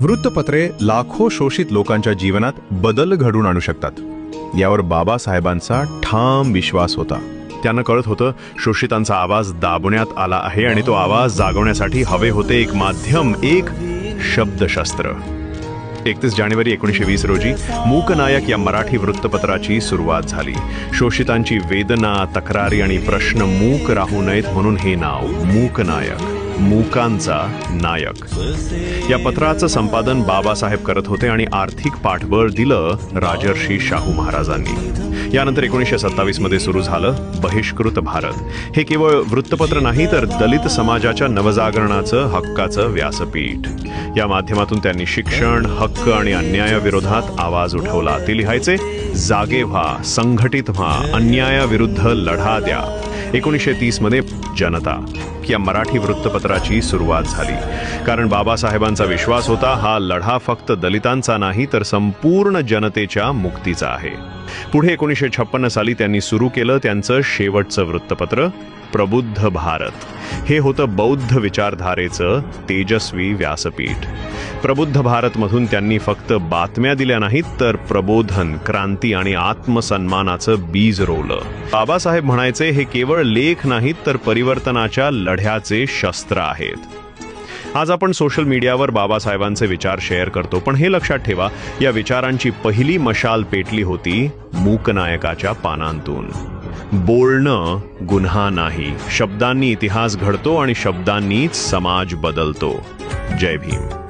वृत्तपत्रे लाखो शोषित लोकांच्या जीवनात बदल घडून आणू शकतात. यावर बाबासाहेबांचा ठाम विश्वास होता. त्यांना कळत होतं शोषितांचा आवाज दाबण्यात आला आहे आणि तो आवाज जागवण्यासाठी हवे होते एक माध्यम एक शब्दशास्त्र. एकतीस जानेवारी एकोणीसशे वीस रोजी मूकनायक या मराठी वृत्तपत्राची सुरुवात झाली. शोषितांची वेदना तक्रारी आणि प्रश्न मूक राहू नयेत म्हणून हे नाव मूकनायक मूकांचा नायक. या पत्राचं संपादन बाबासाहेब करत होते आणि आर्थिक पाठबळ दिलं राजर्षी शाहू महाराजांनी. यानंतर एकोणीसशे सत्तावीसमध्ये सुरू झालं बहिष्कृत भारत. हे केवळ वृत्तपत्र नाही तर दलित समाजाच्या नवजागरणाचं हक्काचं व्यासपीठ. या माध्यमातून त्यांनी शिक्षण हक्क आणि अन्यायाविरोधात आवाज उठवला. ते लिहायचे जागे व्हा संघटित व्हा अन्यायाविरुद्ध लढा द्या. एकोणीसशे तीसमध्ये जनता या मराठी वृत्तपत्राची सुरुवात झाली. कारण बाबासाहेबांचा विश्वास होता हा लढा फक्त दलितांचा नाही तर संपूर्ण जनतेच्या मुक्तीचा आहे. पुढे एकोणीसशे छप्पन्न साली त्यांनी सुरू केलं त्यांचं शेवटचं वृत्तपत्र प्रबुद्ध भारत. हे होतं बौद्ध विचारधारेचं तेजस्वी व्यासपीठ. प्रबुद्ध भारतमधून त्यांनी फक्त बातम्या दिल्या नाहीत तर प्रबोधन क्रांती आणि आत्मसन्मानाचं बीज रोवलं. बाबासाहेब म्हणायचे हे केवळ लेख नाहीत तर परिवर्तनाच्या लढ्याचे शस्त्र आहेत. आज आपण सोशल मीडियावर बाबासाहेबांचे विचार शेअर करतो पण हे लक्षात ठेवा या विचारांची पहिली मशाल पेटली होती मूकनायकाच्या पानांतून. बोलणं गुन्हा नाही. शब्दांनी इतिहास घडतो आणि शब्दांनीच समाज बदलतो. जय भीम.